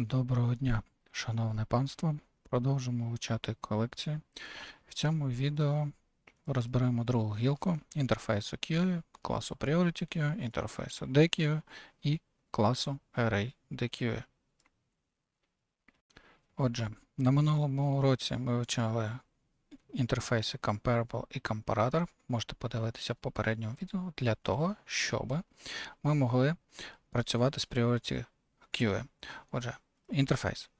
Доброго дня, шановне панство. Продовжимо вивчати колекції. В цьому відео розберемо другу гілку інтерфейсу QA, класу Priority QA, інтерфейсу DQA і класу Array DQA. Отже, на минулому уроці ми вивчали інтерфейси Comparable і Comparator. Можете подивитися в попередньому відео для того, щоб ми могли працювати з Priority QA. Отже, інтерфейс.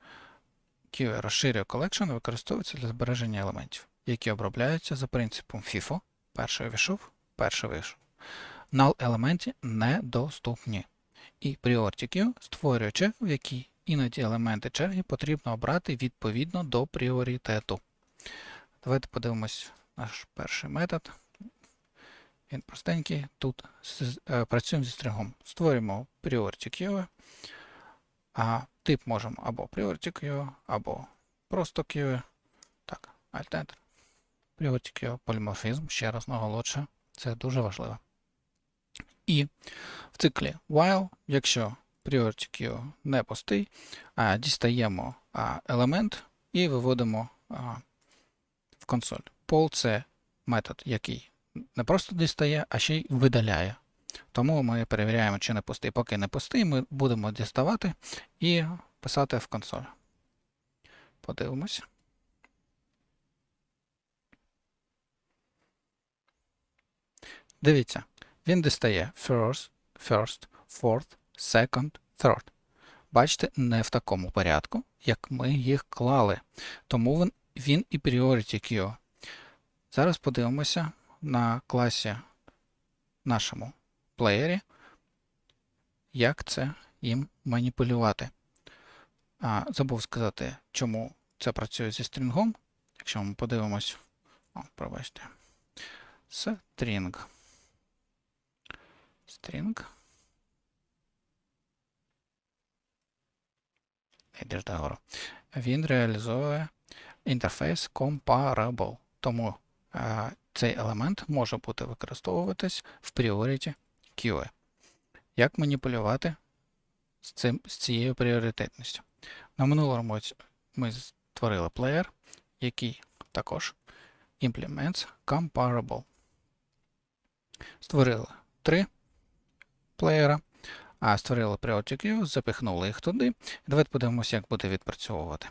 QA розширює колекшн використовується для збереження елементів, які обробляються за принципом FIFO. Перший увійшов, перший вийшов. Null елементи недоступні. І Priority Queue створює чергу, в якій іноді елементи черги потрібно обрати відповідно до пріоритету. Давайте подивимось наш перший метод. Він простенький. Тут е, працюємо зі стрінгом. Створюємо Priority Queue. Тип можемо або Priority Queue, або просто Queue. Так, Alt-Enter. Priority Queue, поліморфізм, ще раз наголошую, це дуже важливо. І в циклі while, якщо Priority Queue не пустий, а, дістаємо а, елемент і виводимо а, в консоль. Poll – це метод, який не просто дістає, а ще й видаляє. Тому ми перевіряємо, чи не пустий. Поки не пустий, ми будемо діставати і писати в консоль. Подивимось. Дивіться, він дістає first, first, fourth, second, third. Бачите, не в такому порядку, як ми їх клали. Тому він, він і priority queue. Зараз подивимося на класі нашому плеєрі, як це їм маніпулювати. А, забув сказати, чому це працює зі стрінгом. Якщо ми подивимось, о, пробачте. String. String. Йдеш догору. Він реалізовує інтерфейс comparable. Тому а, цей елемент може бути використовуватись в priority QA. Як маніпулювати з, цим, з цією пріоритетністю? На минулому році ми створили плеєр, який також implements comparable. Створили три плеєра, а створили priority queue, запихнули їх туди. Давайте подивимося, як буде відпрацьовувати.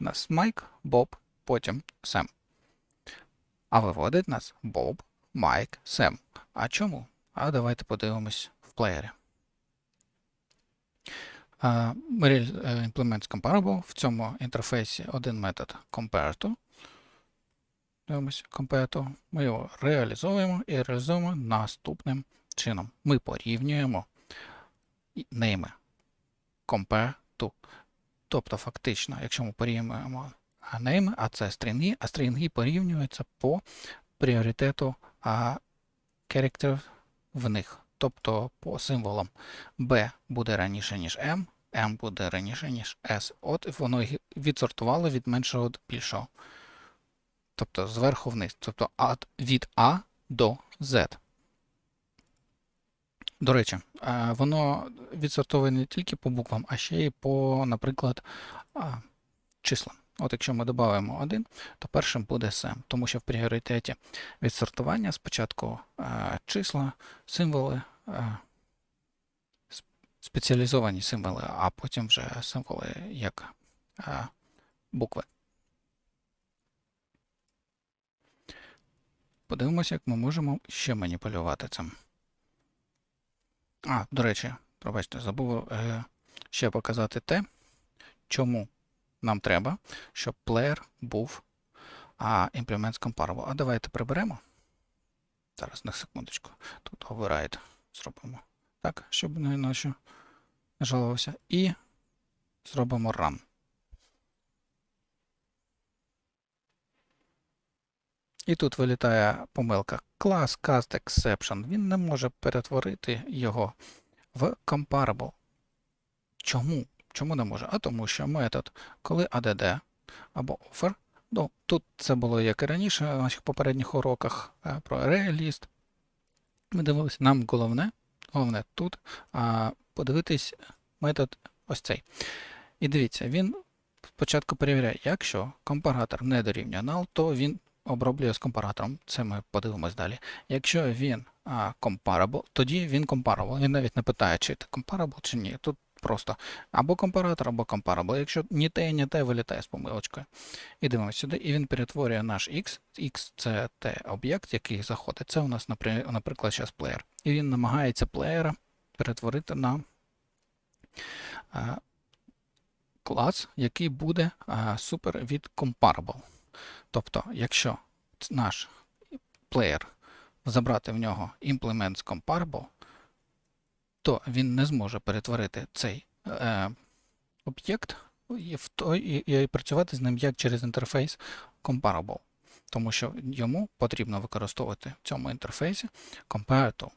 У нас Майк, Боб, потім Сем. А виводить нас Боб, Майк, Сем. А чому? А давайте подивимось в плеєрі. А, Ми реаль- е, implement comparable. В цьому інтерфейсі один метод compareTo. Дивимося compareTo. Ми його реалізовуємо і реалізуємо наступним чином. Ми порівнюємо нейми compare to. Тобто, фактично, якщо ми порівнюємо нейми, а це стрінги, а стрінги порівнюються по пріоритету а, character в них. Тобто по символам B буде раніше, ніж M, M буде раніше, ніж S. От воно відсортувало від меншого до більшого. Тобто зверху вниз. Тобто від А до Z. До речі, е, воно відсортовує не тільки по буквам, а ще й по, наприклад, числам. От якщо ми додаємо 1, то першим буде Sem, тому що в пріоритеті відсортування спочатку е, числа, символи, спеціалізовані символи, а потім вже символи як е, букви. Подивимося, як ми можемо ще маніпулювати цим. А, до речі, пробачте, забув е, ще показати те, чому нам треба, щоб плеєр був а, implements comparable. А давайте приберемо. Зараз на секундочку. Тут override зробимо. Так, щоб не ночі не жалувався. І зробимо run. І тут вилітає помилка class cast exception. Він не може перетворити його в comparable. Чому? Чому не може? А тому що метод, коли add або offer, ну, тут це було як і раніше на наших попередніх уроках е, про ArrayList. Ми дивилися, нам головне, головне тут а, подивитись метод ось цей. І дивіться, він спочатку перевіряє, якщо компаратор не дорівнює null, то він оброблює з компаратором. Це ми подивимось далі. Якщо він а, comparable, тоді він comparable. Він навіть не питає, чи це comparable, чи ні. Тут просто або компаратор, або comparable. Якщо ні те, ні те, вилітає з помилочкою. І дивимося сюди, і він перетворює наш X. X це те об'єкт, який заходить. Це у нас, наприклад, зараз плеєр. І він намагається плеєра перетворити на а, клас, який буде супер від comparable. Тобто, якщо наш плеєр забрати в нього з comparable, то він не зможе перетворити цей е, об'єкт і, і, і працювати з ним як через інтерфейс comparable. Тому що йому потрібно використовувати в цьому інтерфейсі compare.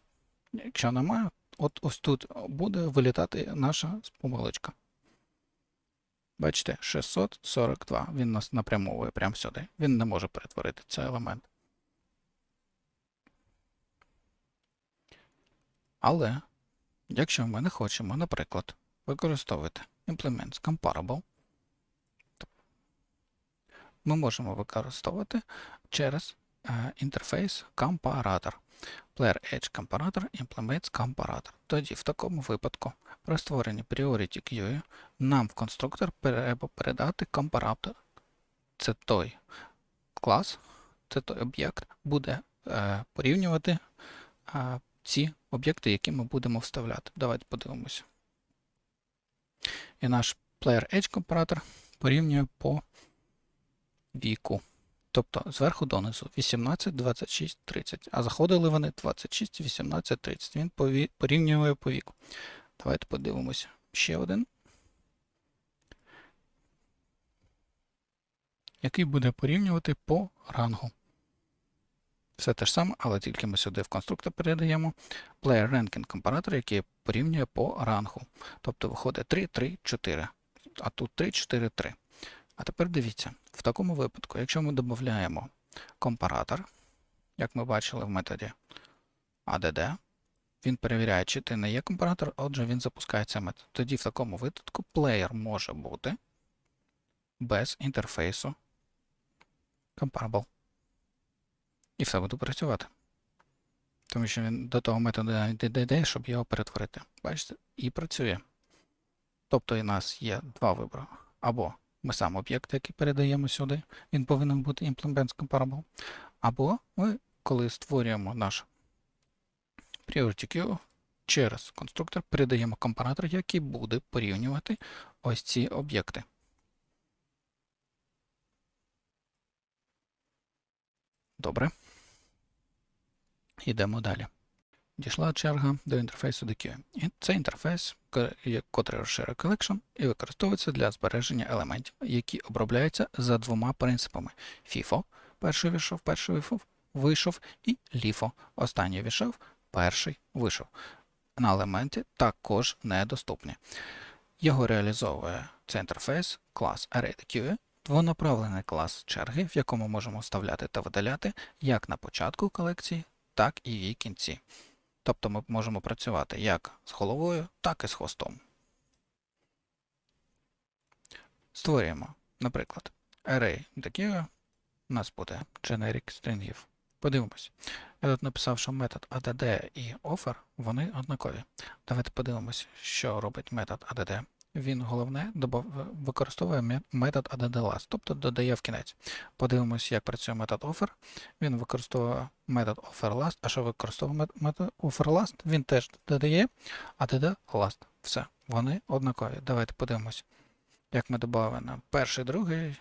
Якщо немає, от ось тут буде вилітати наша помилочка. Бачите, 642. Він нас напрямовує прямо сюди. Він не може перетворити цей елемент. Але, якщо ми не хочемо, наприклад, використовувати implement з comparable, ми можемо використовувати через е, інтерфейс компаратор. Player Edge компаратор implements компаратор. Тоді, в такому випадку, при створенні Priority Queue нам в конструктор треба передати компаратор. Це той клас, це той об'єкт, буде е, порівнювати е, ці об'єкти, які ми будемо вставляти. Давайте подивимося. І наш Player Edge компаратор порівнює по віку. Тобто зверху донизу 18, 26, 30. А заходили вони 26, 18, 30. Він порівнює по віку. Давайте подивимося. Ще один. Який буде порівнювати по рангу. Все те ж саме, але тільки ми сюди в конструктор передаємо player ranking компаратор, який порівнює по рангу. Тобто виходить 3, 3, 4. А тут 3, 4, 3. А тепер дивіться, в такому випадку, якщо ми додаємо компаратор, як ми бачили в методі add, він перевіряє, чи ти не є компаратор, отже, він запускає цей метод. Тоді в такому випадку плеєр може бути без інтерфейсу comparable. І все буде працювати. Тому що він до того методу дійде, щоб його перетворити. Бачите? І працює. Тобто у нас є два вибори. Або ми сам об'єкт, який передаємо сюди, він повинен бути implement comparable. Або ми, коли створюємо наш priority queue, через конструктор передаємо компаратор, який буде порівнювати ось ці об'єкти. Добре. Йдемо далі. Дійшла черга до інтерфейсу DQ. Це інтерфейс, ко- котрий розширює collection і використовується для збереження елементів, які обробляються за двома принципами: FIFO, перший вийшов, перший вийшов, вийшов, і LIFO, останній вийшов, перший вийшов. На елементі також недоступні. Його реалізовує цей інтерфейс клас ArrayDQ, двонаправлений клас черги, в якому можемо вставляти та видаляти як на початку колекції, так і в її кінці. Тобто ми можемо працювати як з головою, так і з хвостом. Створюємо, наприклад, array DQ, у нас буде generic stringів. Подивимось. Я тут написав, що метод add і offer, вони однакові. Давайте подивимось, що робить метод add. Він головне використовує метод add тобто додає в кінець. Подивимось, як працює метод offer. Він використовує метод offerLast. А що використовує метод offerLast? Він теж додає, а додає last. Все, вони однакові. Давайте подивимось, як ми додаємо перший, другий,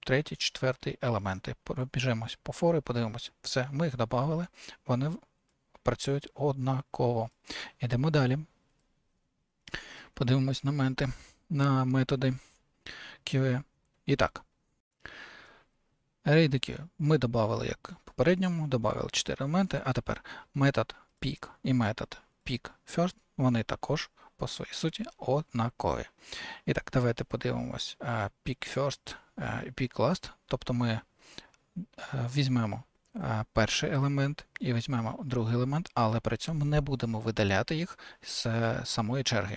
третій, четвертий елементи. Пробіжимось по фору і подивимось. Все, ми їх додали, вони працюють однаково. Йдемо далі. Подивимось на менти, на методи QA. І так. ArrayDQ ми додали, як попередньому, додали 4 елементи, а тепер метод pick і метод pickFirst, вони також по своїй суті однакові. І так, давайте подивимось е, pickFirst е, і pickLast, тобто ми е, візьмемо перший елемент і візьмемо другий елемент, але при цьому не будемо видаляти їх з самої черги.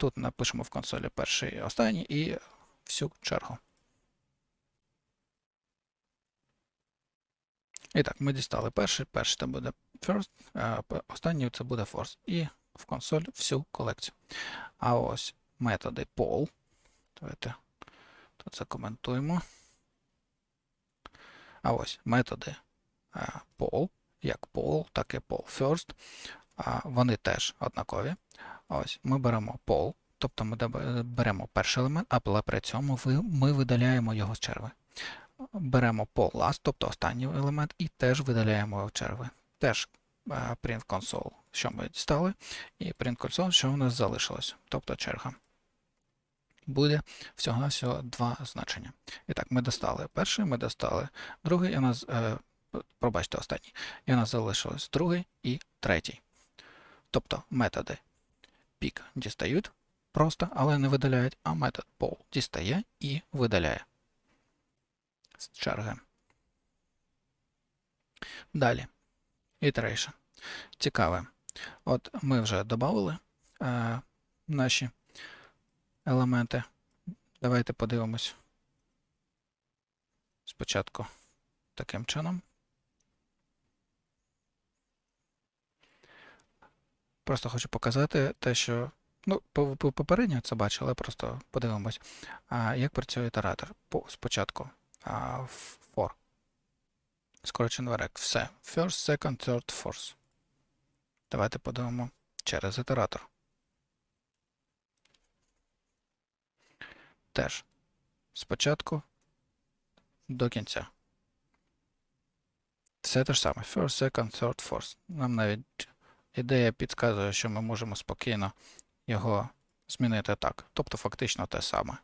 Тут напишемо в консолі перший останній і всю чергу. І так, ми дістали перший, перший це буде first, останній це буде first. І в консоль всю колекцію. А ось методи poll. Давайте тут закоментуємо. А ось методи а, poll, як poll, так і poll first. Вони теж однакові. Ось ми беремо poll, тобто ми беремо перший елемент, але при цьому ми видаляємо його з черви. Беремо poll last, тобто останній елемент, і теж видаляємо його з черви. Теж е, print console, що ми дістали, і print console, що у нас залишилось, тобто черга. Буде всього-навсього два значення. І так, ми достали перший, ми достали другий, і у нас, е, пробачте, останній. І у нас залишилось другий і третій. Тобто методи pick дістають просто, але не видаляють, а метод poll дістає і видаляє з черги. Далі. Iteration. Цікаве. От ми вже додали е, наші елементи. Давайте подивимось спочатку таким чином. Просто хочу показати те, що. Ну, по- по- попередньо це бачили, просто подивимось, як працює ітератор. Спочатку for. Скорочений варек. Все. First, second, third, fourth. Давайте подивимо через ітератор. Теж спочатку до кінця. Все те ж саме. First, second, third, fourth. Нам навіть ідея підказує, що ми можемо спокійно його змінити так. Тобто фактично те саме.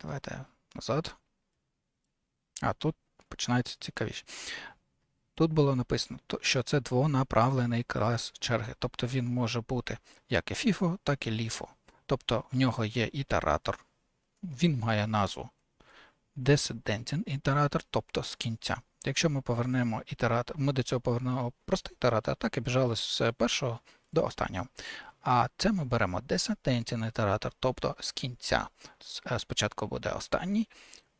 Давайте назад. А тут починається цікавіше. Тут було написано, що це двонаправлений клас черги. Тобто він може бути як і FIFO, так і LIFO. Тобто в нього є ітератор. Він має назву Descending ітератор, тобто з кінця. Якщо ми повернемо ітератор, ми до цього повернемо простий ітератор, так і біжали з першого до останнього. А це ми беремо Descending ітератор, тобто з кінця. Е, Спочатку буде останній,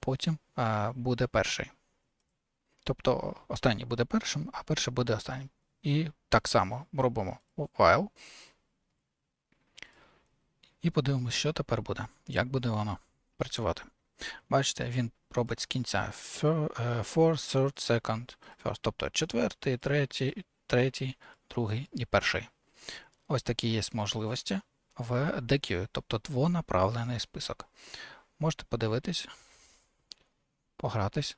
потім е, буде перший. Тобто останній буде першим, а перший буде останнім. І так само робимо while. І подивимося, що тепер буде, як буде воно працювати. Бачите, він робить з кінця е, fourth, third, second, first, тобто четвертий, третій, третій, другий і перший. Ось такі є можливості в DQ, тобто двонаправлений список. Можете подивитись, погратись,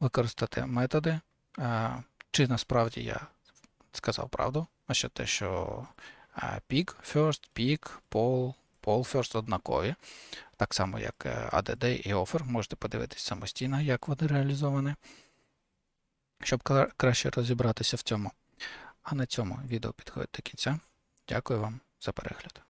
використати методи. е, Чи насправді я сказав правду, а ще те, що е, pick first, pick, poll, poll first однакові. Так само, як е, ADD і offer. Можете подивитись самостійно, як вони реалізовані, щоб краще розібратися в цьому. А на цьому відео підходить до кінця. Дякую вам за перегляд.